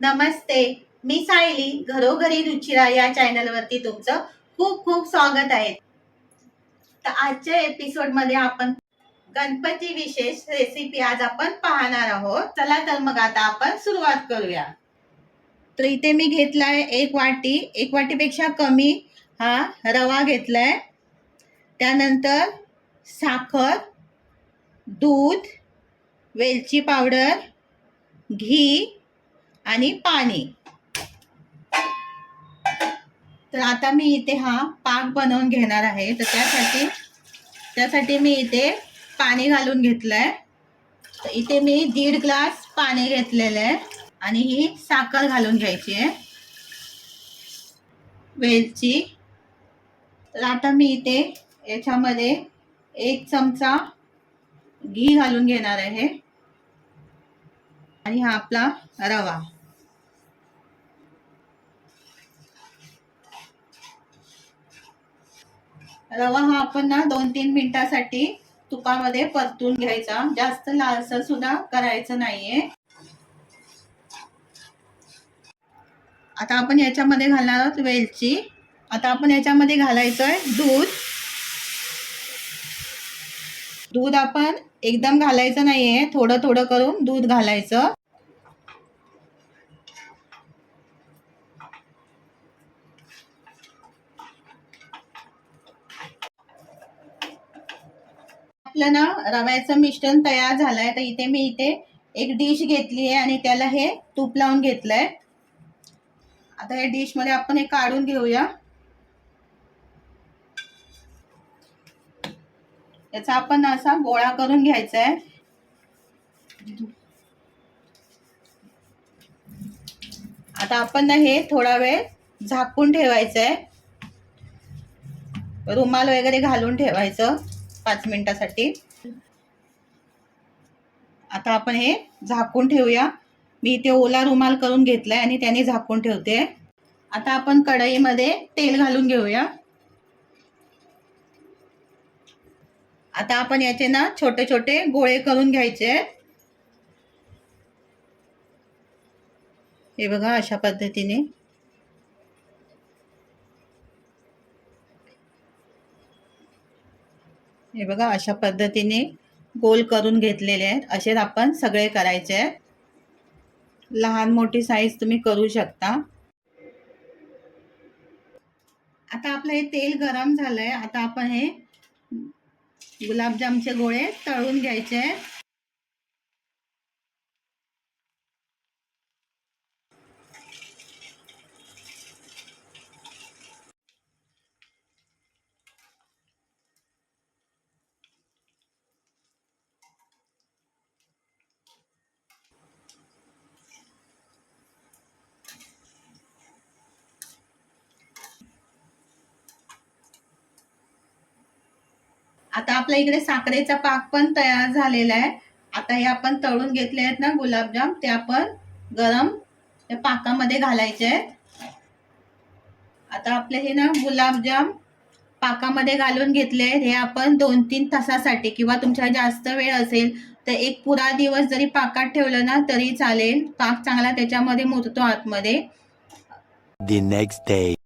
नमस्ते मी सायली घरोघरी रुचिरा या चॅनलवरती तुमचं खूप खूप स्वागत आहे. तर आजच्या एपिसोडमध्ये आपण गणपती विशेष रेसिपी आज आपण पाहणार आहोत. चला तर मग आता आपण सुरुवात करूया. तर इथे मी घेतलाय एक वाटी एक वाटीपेक्षा कमी हा रवा घेतलाय. त्यानंतर साखर दूध वेलची पावडर घी आणि पाणी. तर आता मी इथे हा पाक बनवून घेणार आहे. तर त्यासाठी त्यासाठी मी इथे पाणी घालून घेतलंय. तर इथे मी दीड ग्लास पाणी घेतलेलं आहे. आणि ही साखर घालून घ्यायची आहे. वेलची. तर आता मी इथे याच्यामध्ये एक चमचा घी घालून घेणार आहे. आणि हा आपला रवा. रवा हा आपण ना दोन तीन मिनिटासाठी तुपामध्ये परतून घ्यायचा. जास्त लालसर सुद्धा करायचं नाहीये. आता आपण याच्यामध्ये घालणार आहोत वेलची. आता आपण याच्यामध्ये घालायचंय दूध. दूध आपण एकदम घालायचं नाहीये. थोडं थोडं करून दूध घालायचं. आपलं ना रव्याचं मिश्रण तयार झालंय तर इथे मी इथे एक डिश घेतली आहे आणि त्याला हे तूप लावून घेतलंय. आता या डिशमध्ये आपण हे काढून घेऊया. याचा आपण असा गोळा करून घ्यायचा आहे आता आपण ना हे थोडा वेळ झाकून ठेवायचं आहे रुमाल वगैरे घालून ठेवायचं. पाच मिनिटासाठी. आता आपण हे झाकून ठेवूया. मी इथे ओला रुमाल करून घेतलाय आणि त्याने झाकून ठेवते. आता आपण कढईमध्ये तेल घालून घेऊया. आता आपण याचे ना छोटे छोटे गोळे करून घ्यायचे. हे बघा अशा पद्धतीने. हे बघा अशा पद्धतीने गोल करून घेतलेले आहेत. असेच आपण सगळे करायचे आहेत. लहान मोठी साईज तुम्ही करू शकता. आता आपलं हे तेल गरम झालंय. आता आपण हे गुलाबजामचे गोळे तळून घ्यायचे आहेत. आता आपल्या इकडे साखरेचा पाक पण तयार झालेला आहे. आता हे आपण तळून घेतले आहेत ना गुलाबजाम ते आपण गरम त्या पाकामध्ये घालायचे आहेत. आता आपले हे ना गुलाबजाम पाकामध्ये घालून घेतले आहेत. हे आपण दोन तीन तासासाठी किंवा तुमच्या जास्त वेळ असेल तर एक पुरा दिवस जरी पाकात ठेवलं ना तरी चालेल. पाक चांगला त्याच्यामध्ये मुरतो आतमध्ये. The next day.